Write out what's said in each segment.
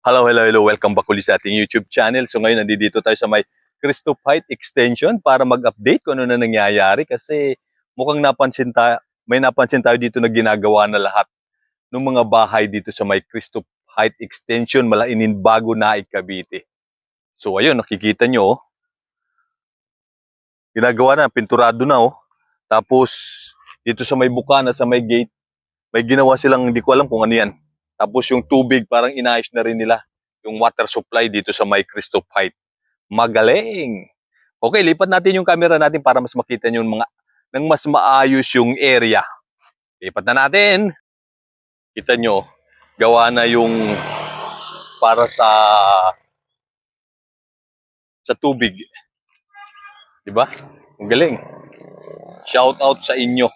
Hello, hello, hello. Welcome back ulit sa ating YouTube channel. So ngayon, nandito tayo sa may Cristo Height Extension para mag-update kung ano na nangyayari kasi mukhang napansin tayo, may napansin tayo dito na ginagawa na lahat ng mga bahay dito sa may Cristo Height Extension, Malainin, bago na Cavite. So ayun, nakikita nyo, oh. ginagawa na, pinturado na, oh. Tapos, dito sa may bukana, sa may gate, may ginawa silang, hindi ko alam kung ano yan. Tapos yung tubig, parang inayos na rin nila yung water supply dito sa may Cristo Height. Magaling! Okay, lipat natin yung camera natin para mas makita nyo yung mga, nang mas maayos yung area. Lipat na natin. Kita nyo, gawa na yung para sa sa tubig. Di ba? Ang galing. Shout out sa inyo.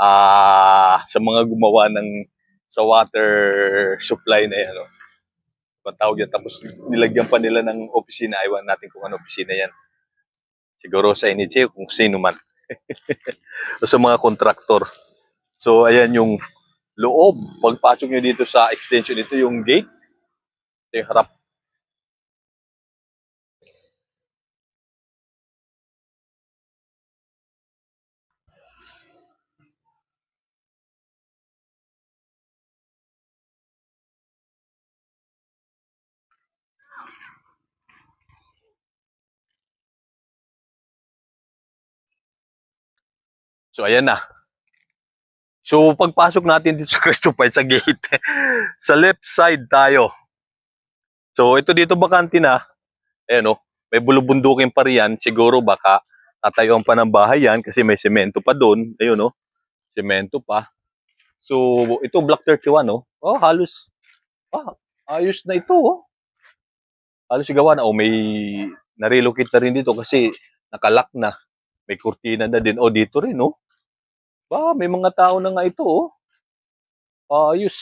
Ah, sa mga gumawa ng sa water supply na yan. Oh. Matawag yan. Tapos nilagyan pa nila ng opisina. Iwan natin kung ano opisina yan. Siguro sa Iniche, kung sino man. o sa mga kontraktor. So, ayan yung loob. Pagpasok nyo dito sa extension, ito yung gate. Ito yung harap. So, ayan na. So, pagpasok natin dito sa Cristobal sa gate, sa left side tayo. So, ito dito bakante na. Ayan o, may bulubundukin pa riyan. Siguro baka tatayuan pa ng bahay yan kasi may semento pa doon. Ayun o, semento pa. So, ito Block 31 o. Oh, halos, ah, ayos na ito oh. Halos gawa na. Oh, may narelocate na rin dito kasi nakalak na. May kurtina na din. O, dito rin oh. Ba, may mga tao na nga ito, oh. Ayos.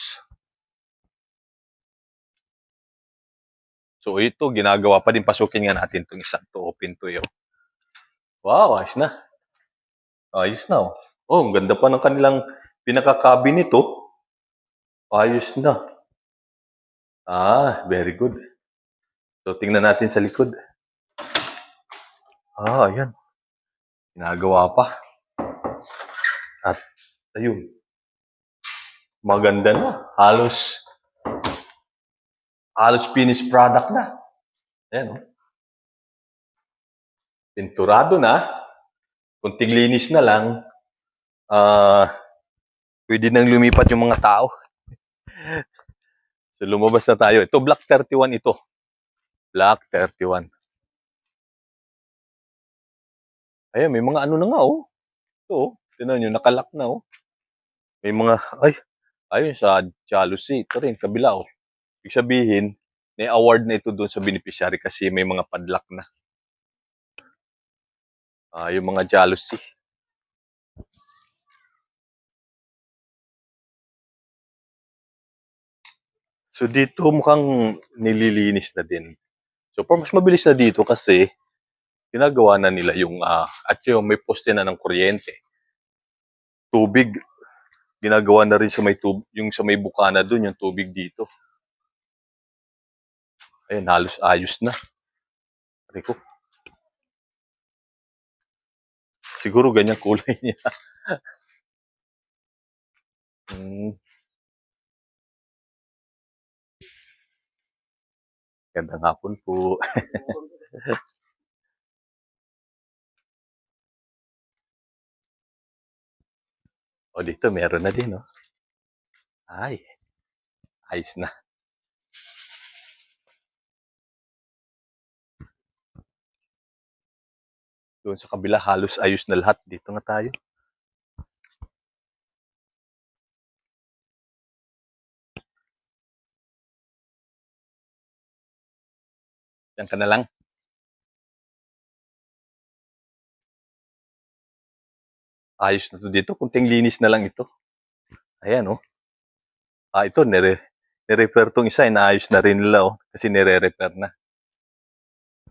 So, ito, ginagawa pa din. Pasukin nga natin itong isang to. Open to yun. Wow, ayos na. Ayos na, oh. Oh, ang ganda pa ng kanilang pinaka-cabinet, oh. Ayos na. Ah, very good. So, tingnan natin sa likod. Ah, ayan. Ginagawa pa. Ayun. Maganda na. Halos halos finished product na. Ayan, oh. Pinturado na. Kunting linis na lang. Ah, pwede nang lumipat yung mga tao. so lumabas na tayo. Ito Block 31 ito. Block 31. Ayan, may mga ano na nga oh. Ito oh. Tinan nyo, nakalak na oh. May mga, ay, ayun sa jealousy. Ito rin, kabila oh. Ibig sabihin, may award na ito doon sa beneficiary kasi may mga padlock na. Ah, yung mga jealousy. So dito mukhang nililinis na din. So for mas mabilis na dito kasi ginagawa na nila yung ah, at yung may poste na ng kuryente. Tubig ginagawa na rin sa may tub yung sa may bukana doon yung tubig dito. Ayun, halos ayos na. Rico. Siguro ganyan kulay niya. Hmm. Gandang hapon po. o dito, meron na din, no? Ay, ayos na. Doon sa kabila, halos ayos na lahat. Dito nga tayo. Yan ka na lang. Ayos na to dito. Kunting linis na lang ito. Ayan, oh. Ah, ito, nire, nirepair tong isa. Inaayos na rin nila, oh. Kasi nire-repair na.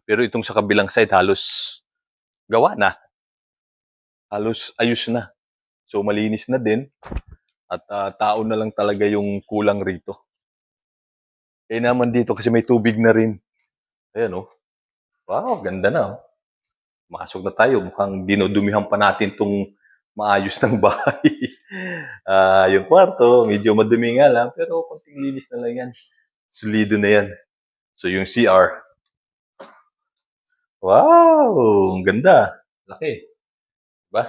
Pero itong sa kabilang side, halos gawa na. Halos ayos na. So, malinis na din. At ah, tao na lang talaga yung kulang rito. Kaya naman dito kasi may tubig na rin. Ayan oh. Wow, ganda na oh. Masok na tayo. Mukhang dinodumihan pa natin tong maayos ng bahay. Ah, yung kwarto, medyo madumi nga lang, pero konting linis na lang yan. Solido na yan. So yung CR. Wow, ang ganda. Laki. Diba?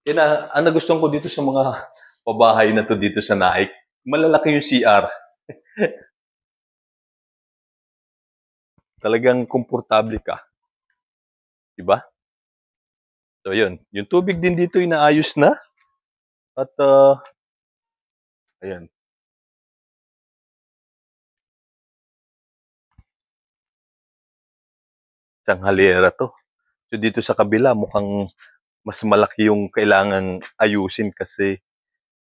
Kaya na, ang nagustuhan ko dito sa mga pabahay na to dito sa Naik, malalaki yung CR. Talagang komportable ka. Diba? So yun, yung tubig din dito inaayos na. At uh, ayan. Isang halera to. So dito sa kabila mukhang mas malaki yung kailangang ayusin kasi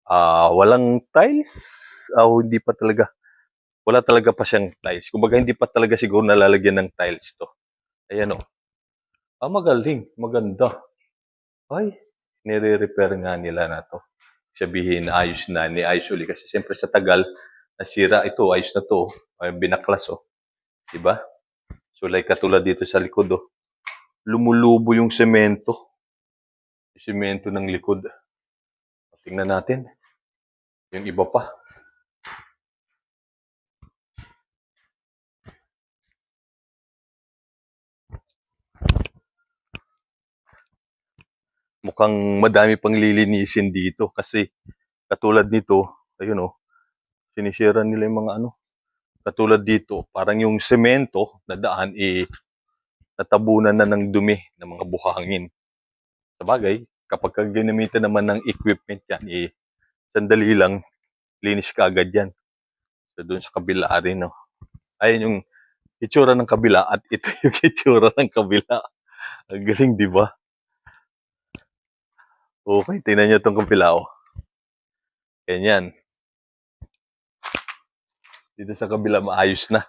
ah walang tiles. Ah, hindi pa talaga. Wala talaga pa siyang tiles. Kumbaga hindi pa talaga siguro nalalagyan ng tiles to. Ayan o. Ah, magaling. Maganda. Ay, nire-repair nga nila na to. Sabihin, ayos na, ni ayos uli. Kasi siyempre sa tagal, nasira ito, ayos na to. Ay, binaklas oh. Diba? So like katulad dito sa likod oh. Lumulubo yung semento. Yung semento ng likod. Tingnan natin. Yung iba pa. Mukhang madami pang lilinisin dito kasi katulad nito, ayun oh, sinisira nila yung mga ano. Katulad dito, parang yung semento na daan eh natabunan na ng dumi ng mga buhangin. Sa bagay, kapag ka ginamitan naman ng equipment yan, eh, sandali lang, linis ka agad yan. So, doon sa kabila rin, no. Ayun yung itsura ng kabila at ito yung itsura ng kabila. Ang galing, di ba? Okay, tingnan nyo itong oh. Ganyan. Dito sa kabila, maayos na.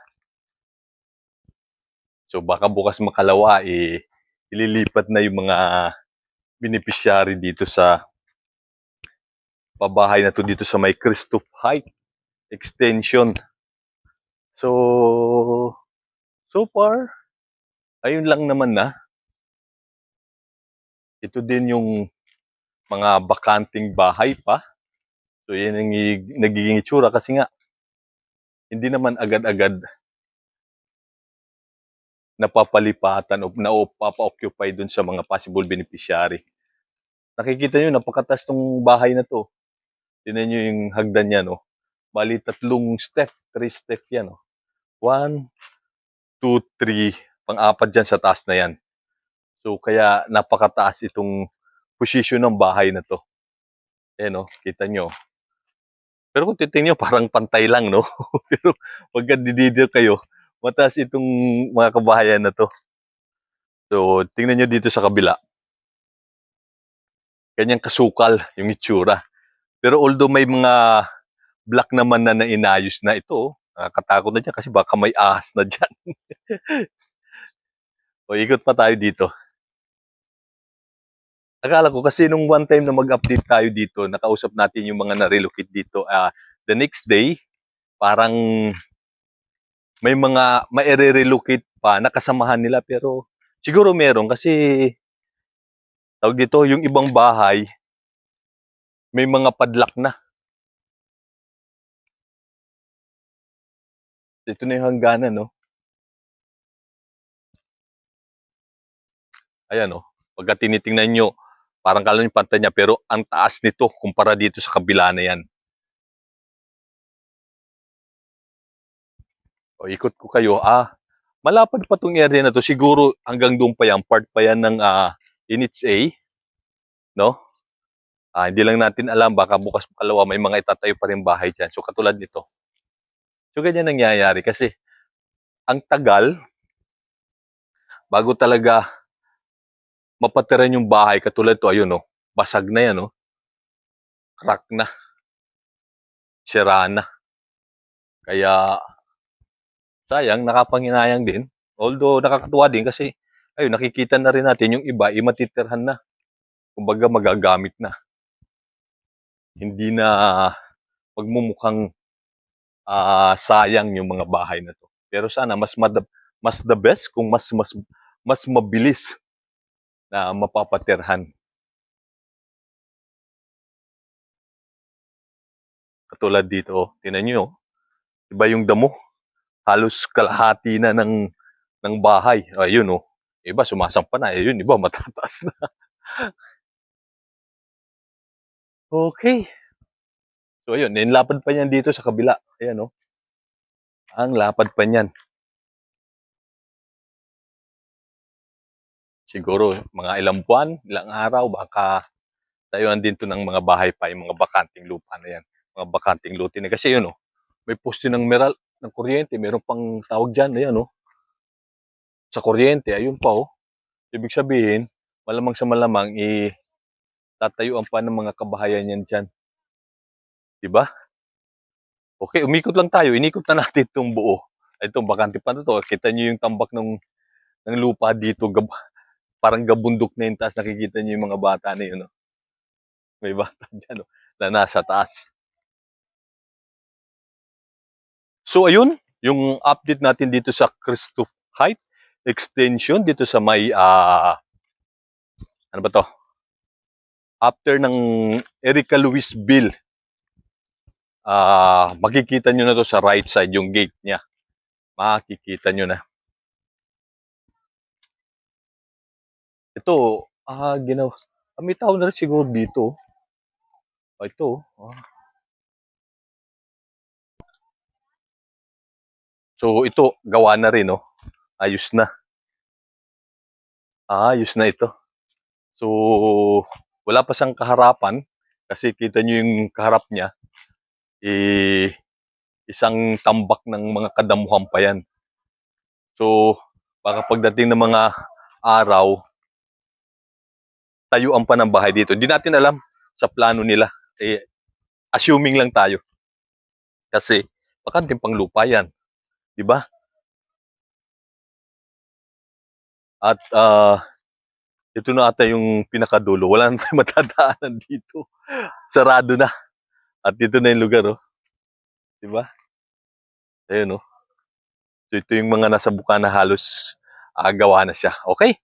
So, baka bukas makalawa, eh, ililipat na yung mga beneficiary dito sa pabahay na to dito sa may Christoph Height extension. So, so far, ayun lang naman na. Ito din yung mga bakanting bahay pa. So, yan ang nagiging itsura kasi nga, hindi naman agad-agad napapalipatan o napapa-occupy dun sa mga possible beneficiary. Nakikita nyo, napakatas tong bahay na to. Tinan nyo yung hagdan niya, no? Bali, tatlong step, three step yan, no? One, two, three, pang-apat dyan sa taas na yan. So, kaya napakataas itong position ng bahay na to. Eh, no? Kita nyo. Pero kung titingnan nyo, parang pantay lang, no? Pero pagka dididil kayo, mataas itong mga kabahayan na to. So, tingnan nyo dito sa kabila. Ganyang kasukal yung itsura. Pero although may mga black naman na nainayos na ito, nakakatakot na dyan kasi baka may ahas na dyan. o, ikot pa tayo dito. Akala ko kasi nung one time na mag-update tayo dito, nakausap natin yung mga na-relocate dito. ah the next day, parang may mga maire-relocate pa nakasamahan nila pero siguro meron kasi tawag dito yung ibang bahay may mga padlock na. Ito na yung hangganan, no? Ayan, no? Pagka tinitingnan nyo, parang kala yung pantay niya, pero ang taas nito kumpara dito sa kabila na yan. O, ikot ko kayo. Ah, malapad pa tong area na to. Siguro hanggang doon pa yan. Part pa yan ng uh, Inits A. No? Ah, hindi lang natin alam. Baka bukas makalawa may mga itatayo pa rin bahay dyan. So, katulad nito. So, ganyan nangyayari. Kasi, ang tagal, bago talaga mapatiran yung bahay, katulad to, ayun, no? Basag na yan, no? Crack na. Sira na. Kaya, sayang, nakapanginayang din. Although nakakatuwa din kasi, ayun, nakikita na rin natin yung iba, imatitirhan na. Kumbaga magagamit na. Hindi na magmumukhang ah, sayang yung mga bahay na to. Pero sana mas mas the best kung mas mas mas mabilis na mapapatirhan. Katulad dito, oh. Tingnan nyo, oh. Iba yung damo. Halos kalahati na ng ng bahay. Ayun, oh. Iba sumasampa na. Ayun, iba matataas na. okay. So, ayun. Yung lapad pa niyan dito sa kabila. Ayan, oh. Ang lapad pa niyan. Siguro, mga ilang buwan, ilang araw, baka tayuan din to ng mga bahay pa, yung mga bakanting lupa na yan. Mga bakanting luti. Kasi yun, oh, may poste ng meral, ng kuryente, meron pang tawag dyan, ayan, oh. Sa kuryente, ayun pa, oh. Ibig sabihin, malamang sa malamang, i tatayuan pa ng mga kabahayan yan dyan. Diba? Okay, umikot lang tayo. Inikot na natin itong buo. Itong bakante pa na to. Kita nyo yung tambak ng, ng lupa dito. Gab, parang gabundok na yung taas. Nakikita nyo yung mga bata na yun. Oh. May bata dyan oh, na nasa taas. So ayun, yung update natin dito sa Cristo Height extension dito sa may ah ano ba to? After ng Erica Louisville ah makikita nyo na to sa right side yung gate niya. Makikita nyo na. Ito, ah ginawa. ah, may tao na rin siguro dito. Ah, ito. ah. So ito, gawa na rin, no? Ayos na. Ah, ayos na ito. So, wala pa siyang kaharapan kasi kita nyo yung kaharap niya. Eh, isang tambak ng mga kadamuhan pa yan. So, baka pagdating ng mga araw, tayuan pa ng bahay dito. Hindi natin alam sa plano nila. Eh, assuming lang tayo. Kasi, bakanting pang lupa yan. Di ba? At ah ito na ata yung pinakadulo. Wala na tayong matadaanan dito. Sarado na. At dito na yung lugar, oh. Di ba? Ayun, oh. So, ito yung mga nasa bukana halos ah, gawa na siya. Okay?